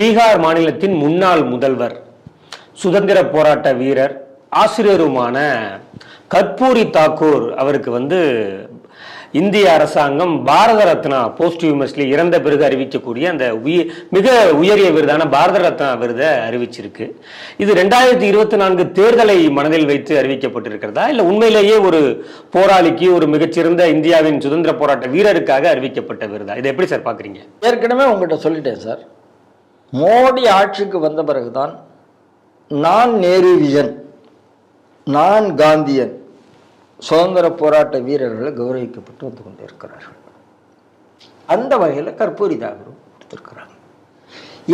பீகார் மாநிலத்தின் முன்னாள் முதல்வர் சுதந்திர போராட்ட வீரர் ஆசிரியருமான கற்பூரி தாக்கூர் அவருக்கு வந்து இந்திய அரசாங்கம் பாரத ரத்னா போஸ்ட் இறந்த பிறகு அறிவிக்கக்கூடிய அந்த உய மிக உயரிய விருதான பாரத ரத்னா விருதை அறிவிச்சிருக்கு. இது ரெண்டாயிரத்தி இருபத்தி நான்கு தேர்தலை மனதில் வைத்து அறிவிக்கப்பட்டிருக்கிறதா? இல்லை உண்மையிலேயே ஒரு போராளிக்கு ஒரு மிகச்சிறந்த இந்தியாவின் சுதந்திர போராட்ட வீரருக்காக அறிவிக்கப்பட்ட விருதா? இதை எப்படி சார் பார்க்குறீங்க ஏற்கனவே உங்கள்கிட்ட சொல்லிட்டேன் சார். மோடி ஆட்சிக்கு வந்த பிறகுதான் நான் நேருவியன் நான் காந்தியன் சுதந்திர போராட்ட வீரர்களை கௌரவிக்கப்பட்டு வந்து கொண்டிருக்கிறார்கள். அந்த வகையில் கற்பூரி தாகரும் கொடுத்திருக்கிறாங்க.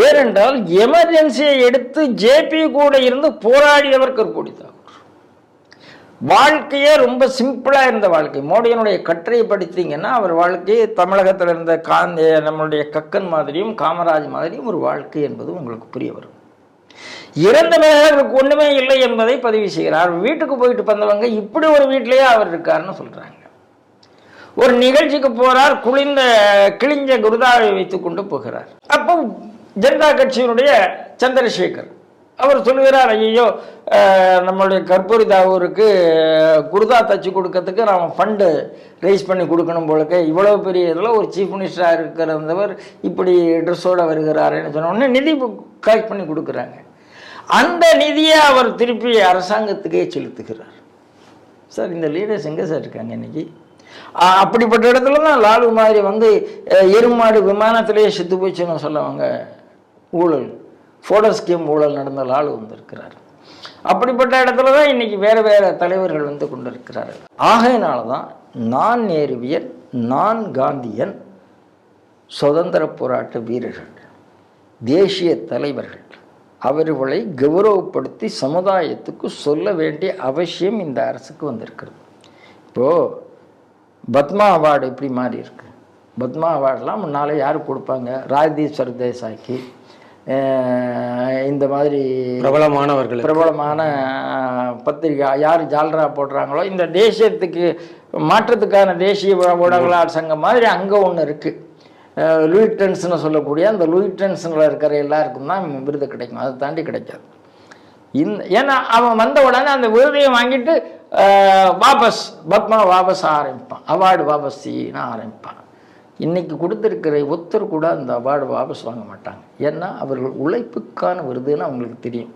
ஏனென்றால் எமர்ஜென்சியை எடுத்து ஜேபி கூட இருந்து போராடியவர் கற்பூரி தாகூர். வாழ்க்கையே ரொம்ப சிம்பிளாக இருந்த வாழ்க்கை. மோடியனுடைய கட்டுரையை படித்தீங்கன்னா அவர் வாழ்க்கை தமிழகத்தில் இருந்த காந்தி நம்மளுடைய கக்கன் மாதிரியும் காமராஜ் மாதிரியும் ஒரு வாழ்க்கை என்பது உங்களுக்கு புரிய வரும். இறந்த பிறகு ஒன்றுமே இல்லை என்பதை பதிவு செய்கிறார். வீட்டுக்கு போயிட்டு வந்தவங்க இப்படி ஒரு வீட்டிலேயே அவர் இருக்காருன்னு சொல்கிறாங்க ஒரு நிகழ்ச்சிக்கு போறார் குளிர்ந்த கிழிஞ்ச குருதாவை வைத்து கொண்டு போகிறார். அப்போ ஜனதா கட்சியினுடைய சந்திரசேகர் அவர் சொல்லுகிறார் ஐயோ நம்மளுடைய கற்பூரி தாகூருக்கு குருதா தச்சு கொடுக்கறதுக்கு நாம் ஃபண்டு ரைஸ் பண்ணி கொடுக்கணும் போலக்கு இவ்வளோ பெரிய இதில் ஒரு சீஃப் மினிஸ்டராக இருக்கிறவர் இப்படி ட்ரெஸ்ஸோடு வருகிறாருன்னு சொன்ன உடனே நிதி கலெக்ட் பண்ணி கொடுக்குறாங்க. அந்த நிதியை அவர் திருப்பி அரசாங்கத்துக்கே செலுத்துகிறார். சார் இந்த லீடர்ஸ் எங்கே சார் இருக்காங்க இன்னைக்கு? அப்படிப்பட்ட இடத்துல தான் லாலு மாதிரி வந்து எருமாடு விமானத்திலேயே செத்து போச்சுன்னு சொல்லுவாங்க ஊழல் ஃபோட்டோ ஸ்கீம் ஊழல் நடந்த லாலு வந்திருக்கிறார் அப்படிப்பட்ட இடத்துல தான் இன்னைக்கு வேறு வேறு தலைவர்கள் வந்து கொண்டிருக்கிறார்கள். ஆகையினால தான் நான் நேருவியன் நான் காந்தியன் சுதந்திர போராட்ட வீரர்கள் தேசிய தலைவர்கள் அவர்களை கௌரவப்படுத்தி சமுதாயத்துக்கு சொல்ல வேண்டிய அவசியம் இந்த அரசுக்கு வந்திருக்கிறது. இப்போது பத்மா அவார்டு இப்படி மாறி இருக்கு. பத்மா அவார்டெலாம் முன்னால் யார் கொடுப்பாங்க? ராஜதீப் தேசாய்க்கு. இந்த மாதிரி பிரபலமானவர்கள் பிரபலமான பத்திரிகை யார் ஜால்ரா போடுறாங்களோ இந்த தேசியத்துக்கு மாற்றத்துக்கான தேசிய ஊடகங்களார் சங்கம் மாதிரி அங்கே ஒன்று இருக்குது லூயிட்டன்ஸ்னு சொல்லக்கூடிய அந்த லூயிட்டன்ஸில் இருக்கிற எல்லாருக்கும் தான் விருது கிடைக்கும். அதை தாண்டி கிடைக்காது. இந்த ஏன்னா அவன் வந்த உடனே அந்த விருதையை வாங்கிட்டு வாபஸ் பத்மா வாபஸ் ஆரம்பிப்பான். அவார்டு வாபஸ் ஆரம்பிப்பான். இன்னைக்கு கொடுத்துருக்கிற ஒருத்தர் கூட அந்த அவார்டு வாபஸ் வாங்க மாட்டாங்க. ஏன்னா அவர்கள் உழைப்புக்கான விருதுன்னு அவங்களுக்கு தெரியும்.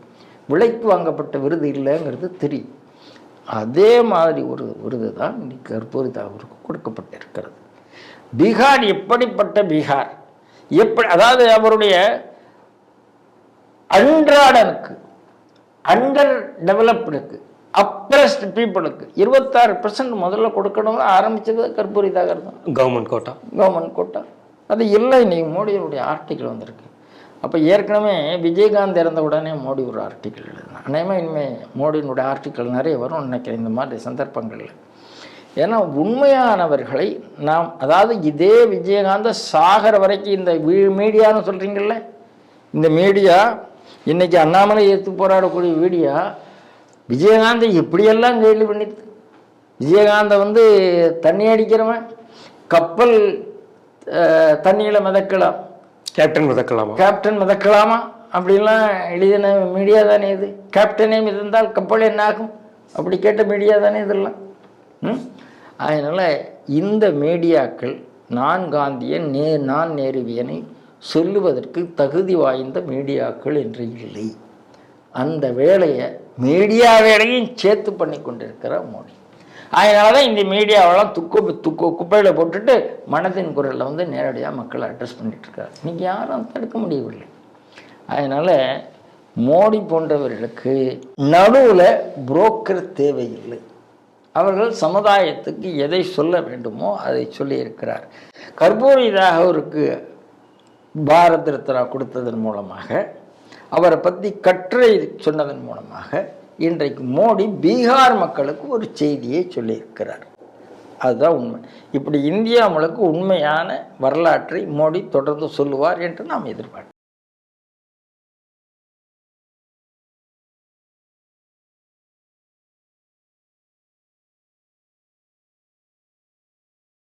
உழைப்பு வாங்கப்பட்ட விருது இல்லைங்கிறது தெரியும். அதே மாதிரி ஒரு விருது தான் இன்னைக்கு கற்பூரிதா அவருக்கு கொடுக்கப்பட்டிருக்கிறது. பீகார் எப்படிப்பட்ட பீகார்? எப்படி அதாவது அவருடைய அன்றாடனுக்கு அண்டர் டெவலப்டுக்கு அப்ரஸ்ட் பீப்புளுக்கு. இருபத்தாறு பர்சன்ட் முதல்ல கொடுக்கணும்னு ஆரம்பிச்சது கற்பூரி தாகர் தான். Government quota. Government quota. அது இல்லை இன்னைக்கு மோடியினுடைய ஆர்டிக்கிள் வந்திருக்கு. அப்போ ஏற்கனவே விஜயகாந்த் இறந்த உடனே மோடி ஒரு ஆர்டிக்கிள் எழுதினார். அநேகமாக இனிமேல் மோடியினுடைய ஆர்டிக்கிள் நிறைய வரும் நினைக்கிறேன் இந்த மாதிரி சந்தர்ப்பங்களில். ஏன்னா உண்மையானவர்களை நாம் அதாவது இதே விஜயகாந்த சாகர வரைக்கும் இந்த மீடியான்னு சொல்கிறீங்கல்ல இந்த மீடியா இன்னைக்கு அண்ணாமலை ஏற்று போராடக்கூடிய மீடியா விஜயகாந்தை எப்படியெல்லாம் கேள்வி பண்ணிட்டு? விஜயகாந்தை வந்து தண்ணி அடிக்கிறவன் கப்பல் தண்ணியில் மிதக்கலாம். கேப்டன் முதக்கலாமா? கேப்டன் மிதக்கலாமா? அப்படிலாம் எழுதின மீடியா தானே இது. கேப்டனே மிதந்தால் கப்பல் என்ன ஆகும்? அப்படி கேட்ட மீடியா தானே இதெல்லாம். ம்? அதனால் இந்த மீடியாக்கள் நான் காந்தியன் நே நான் நேருவியனை சொல்லுவதற்கு தகுதி வாய்ந்த மீடியாக்கள் என்று இல்லை. அந்த வேலையை மீடியா வேலையும் சேர்த்து பண்ணி கொண்டிருக்கிறார் மோடி. அதனால தான் இந்த மீடியாவெல்லாம் துக்கு துக்கு குப்பையில் போட்டுட்டு மனதின் குரலில் வந்து நேரடியாக மக்களை அட்ரஸ் பண்ணிட்டு இன்றைக்கி யாரும் தடுக்க முடியவில்லை. அதனால் மோடி போன்றவர்களுக்கு நடுவில் புரோக்கர் தேவையில்லை. அவர்கள் சமுதாயத்துக்கு எதை சொல்ல வேண்டுமோ அதை சொல்லியிருக்கிறார். கற்பூரி தாகூருக்கு பாரத் ரத்னா கொடுத்ததன் மூலமாக அவரை பற்றி கட்டுரை சொன்னதன் மூலமாக இன்றைக்கு மோடி பீகார் மக்களுக்கு ஒரு செய்தியை சொல்லியிருக்கிறார். அதுதான் உண்மை. இப்படி இந்தியா முழுக்க உண்மையான வரலாற்றை மோடி தொடர்ந்து சொல்லுவார் என்று நாம் எதிர்பார்க்கிறோம்.